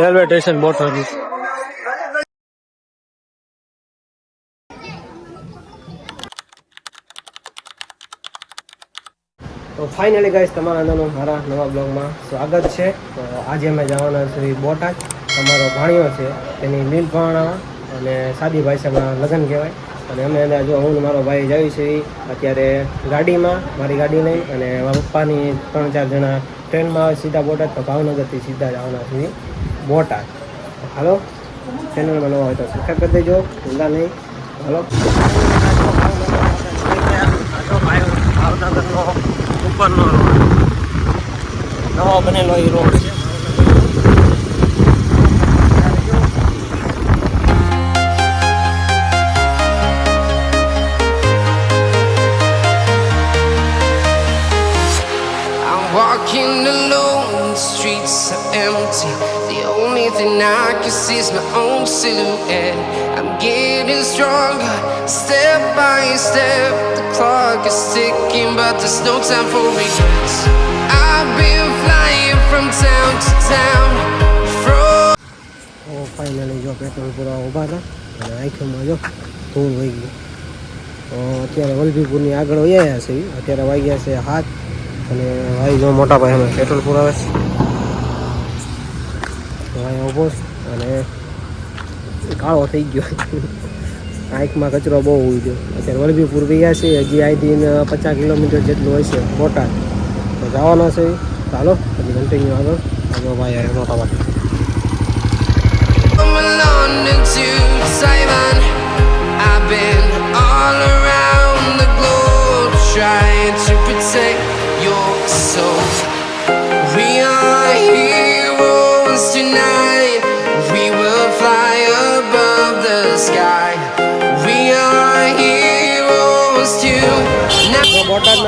Railway station Botad તો finally guys તમારા અંદરનો મારા નવા બ્લોગમાં સ્વાગત છે. તો આજે અમે જવાના છીએ બોટાદ. અમારો ભાણિયો છે, તેની લીલ અને સાદી ભાષામાં લગ્ન કહેવાય. અને અમે એને જો હું મારો ભાઈ જઈએ છીએ, અત્યારે ગાડીમાં, મારી ગાડી લઈ અને મારા પપ્પાની ત્રણ ચાર જણા ટ્રેનમાં આવે સીધા બોટાદ, તો ભાવનગરથી સીધા જવાના છીએ બોટાદ. હાલો? ચેનલમાં નવો હોય તો સબસ્ક્રાઈબ કરી દેજો, ભૂલતા નહીં. હાલો? ભાવનગરનો ઉપરનો રોડ. નવો બનેલો એ રોડ છે. walking alone, the streets are empty. The only thing I can see is my own silhouette. I'm getting stronger, step by step. The clock is ticking, but there's no time for regrets. I've been flying from town to town. From તો finally જો petrol પૂરા ઊભા હતા અને આંખોમાં જો ધૂળ વહી ગઈ તો અત્યારે વલભીપુરની આગળ વયા છે ઈ. અત્યારે વાગ્યા છે હાથ અને ભાઈ જો મોટા ભાઈ અમે પેટ્રોલ પુરાવે છે. ભાઈ ઊભો અને કાળો થઈ ગયો. આંખમાં કચરો બહુ હોય ગયો. અત્યારે વલભીપુર ગયા છે હજી અહીંથી પચાસ કિલોમીટર જેટલું હોય છે બોટાદ. તો જવાના છે ચાલો હજી કન્ટિન્યુ આગળ. ભાઈ મોટા ભાઈ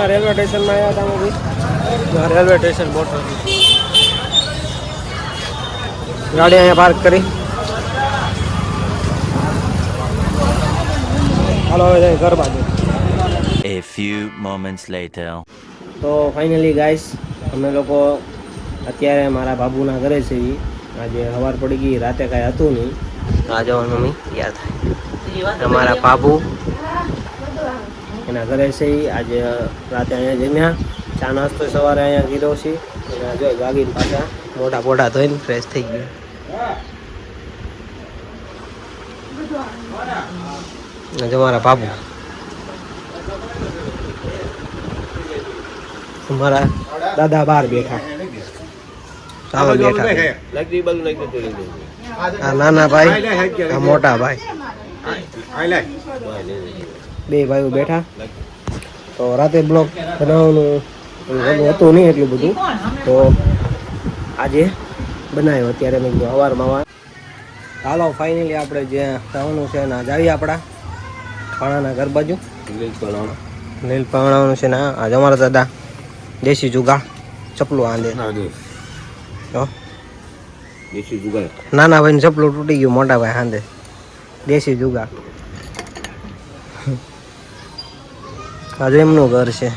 તો બોટાદના રેલવે સ્ટેશનમાં આવ્યા હતા અમે રેલવે સ્ટેશન બોટાદ ગાડી અહીંયા પાર્ક કરી. હાલો હવે જાય ઘર બાજુ. A few moments later. તો ફાઇનલી ગાઈસ અમે લોકો અત્યારે મારા બાબુના ઘરે છે ઈ. આજે સવાર પડી ગઈ રાતે કાંઈ હતું નહીં. આ જવાનું મમ્મી યાદ થાય. તમારા બાબુ એના ઘરે છે આજે રાતે અહીંયા જમ્યા. ચા નાસ્તો સવારે અહીંયા કીધો છે. અને જો જાગીને પાછા મોટા મોટા ધોઈને ફ્રેશ થઈ ગયા. જો મારા બાબુ. મારા દાદા બહાર બેઠા. સામે બેઠા. આ નાના ભાઈ આ મોટા ભાઈ. બે ભાઈઓ બેઠા. તો રાતે બ્લોગ બનાવવાનું હતું નહીં એટલું બધું. તો આજે બનાવ્યો અત્યારે મેં કીધું સવારમાં વાર હાલો ફાઇનલી આપણે જે જવાનું છે ના જાવી આપણા પાણાના ઘર બાજુ. નીલ પાણાનું છે ને આજે અમારા દાદા દેશી જુગા ચપલું આંદે. જુગા. નાના ભાઈને ચપલું તૂટી ગયું મોટા ભાઈ આંદે દેશી જુગા. આજે એમનું ઘર છે.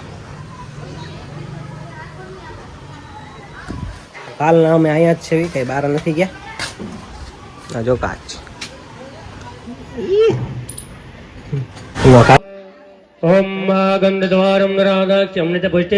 કાલના અમે અહીંયા જ છે કઈ બહાર નથી ગયા? જો કાચ. ઓમ ગંધદ્વારમ રાધાક્ષ્યમ નિત પુષ્ટે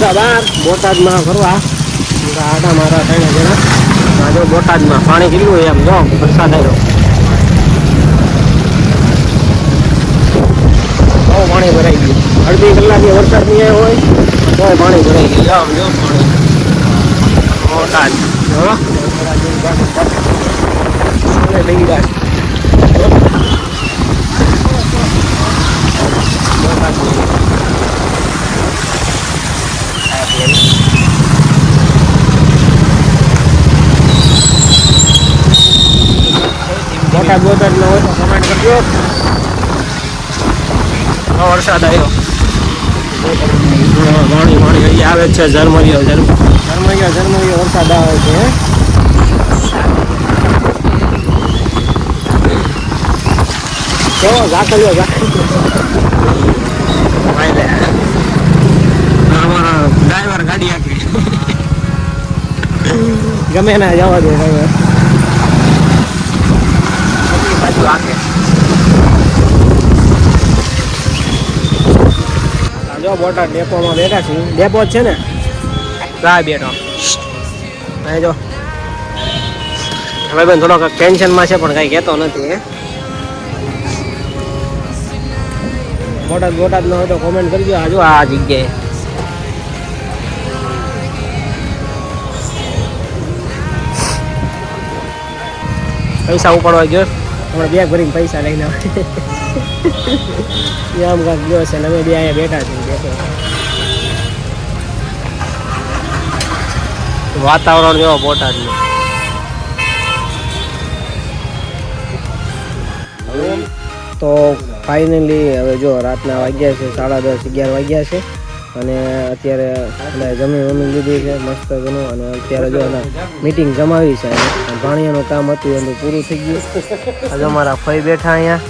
બહાર બોટાદમાં ફરવા. આડા મારા ત્રણે જણા. જો બોટાદમાં પાણી કેટલું એમ, જો, વરસાદ આવ્યો બહુ પાણી ભરાઈ ગયું. અડધી કલાકે વરસાદ નહીં આવ્યો હોય તો પાણી ભરાઈ ગયું. જામ જો પાણી. બોટાદ. લઈ જાય બોટાદ. બોટાદ ન હોય તો કમેન્ટ કરજો વરસાદ આવ્યો પાણી અહીં આવે છે ઝરમરિયો ઝરમ ઝરમરિયો ઝરમરિયો વરસાદ આવે છે? કેવો ઝાકલ્યો ઝાકલ્યો અમારા ડ્રાઈવર ગાડી આખી ગમે ના જવા દે ડ્રાઈવર બાજુ આખે જો બોટાદ ડેપોમાં બેઠા છીએ. ડેપો છે ને? ક્યાં બેઠો અહીં જો. ભાઈ બેન થોડોક ટેન્શનમાં છે પણ કંઈ કહેતો નથી હે. બોટાદ બોટાદ નો હોય તો કોમેન્ટ કરજો. આ જો આ જગ્યાએ. પૈસા ઉપાડવા ગયો. હમણાં બેગ ભરીને પૈસા લઈને આમ કાંક ગયો છે ને અમે બે અહીંયા બેઠા છીએ બેઠો વાતાવરણ જેવો બોટાદનું તો ફાઇનલી હવે જો રાતના વાગ્યા છે સાડા દસ અગિયાર વાગ્યા છે. અને અત્યારે એટલે જમી વમી લીધી છે મસ્ત ઘણું અને અત્યારે જો મિટિંગ જમાવી છે. ભાણિયાનું કામ હતું એનું પૂરું થઈ ગયું. આજે અમારા ફઈ બેઠા અહીંયા.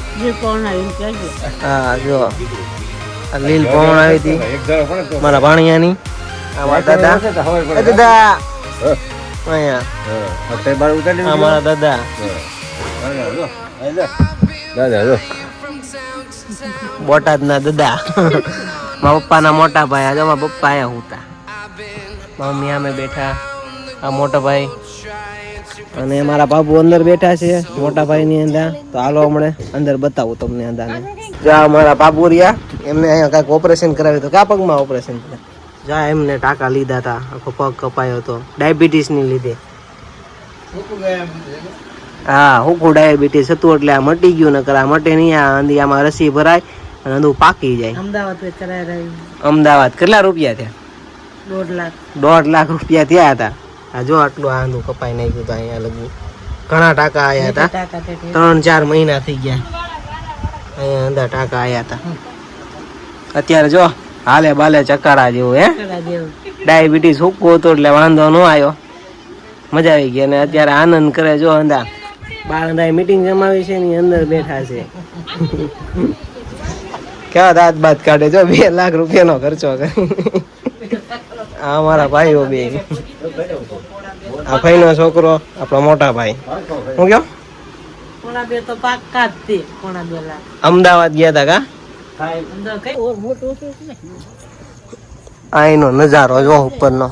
હા જો. આ લીલ પવન આવી હતી. મારા ભાણિયાની. આ મારા દાદા. દાદા. અહીંયા. મારા દાદા. બોટાદના દાદા. મારા પપ્પાના મોટા ભાઈ, આજે મારા પપ્પા આયા હતા. મમ્મી અમે બેઠા, આ મોટા ભાઈ. અને મારા બાબુ અંદર બેઠા છે, મોટા ભાઈ ની અંદર. તો હાલો હમણે અંદર બતાવું તમને અંદાને જા મારા બાબુ રહ્યા. એમને અહીંયા કાંઈક ઓપરેશન કરાવ્યું હતું. કયા પગમાં ઓપરેશન કર્યા? જા એમને ટાંકા લીધા હતા. આખો પગ કપાયો હતો. ડાયાબિટીસની લીધે. હા, હુકું ડાયાબિટીસ હતું એટલે આ મટી ગયું ને કરા મટે નહીં, આ આમાં રસી ભરાય. અને અંદુ પાકી જાય. અમદાવાદ કેટલા રૂપિયા થયા? દોઢ લાખ. દોઢ લાખ રૂપિયા થયા હતા. આ જો આટલું આ અંદુ કપાઈ નાખ્યું હતું અહીંયા લગભગ ઘણા ટાકા આવ્યા હતા. ત્રણ ચાર મહિના થઈ ગયા. અહીંયા અંદર ટાકા આવ્યા હતા. અત્યારે જો હાલે બાલે ચકારા જેવું હે? ડાયાબિટીસ હુકવું હતું એટલે વાંધો ન આવ્યો. મજા આવી ગઈ અને અત્યારે આનંદ કરે જો અંદા બાળંદા મીટિંગ જમાવી છે ની અંદર બેઠા છે. કેવા દાંત બાત કાઢે જો બે લાખ રૂપિયાનો ખર્ચો કરે. આ અમારા ભાઈઓ બે આ ભાઈનો છોકરો, આપણો મોટા ભાઈ. હું કયો? અમદાવાદ ગયા હતા કા? અંદર કઈ ઓર મોટું ઓછું છે ને આ એનો નજારો જો ઉપરનો.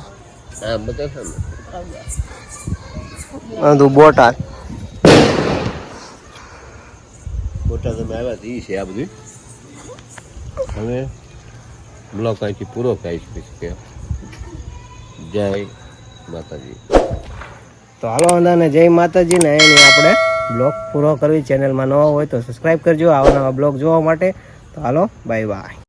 બધું બોટાદ. બોટાદ અમે આવ્યા છે આ બધું. હવે બ્લોક અહીંથી પૂરો થાય છે કે. જય માતાજી. તો હાલો અંદાને જય માતાજી ને એની આપણે બ્લોગ પૂરો કરવી. ચેનલમાં નવા હોય તો સબસ્ક્રાઈબ કરજો, આવા નવા બ્લોગ જોવા માટે. તો હાલો બાય બાય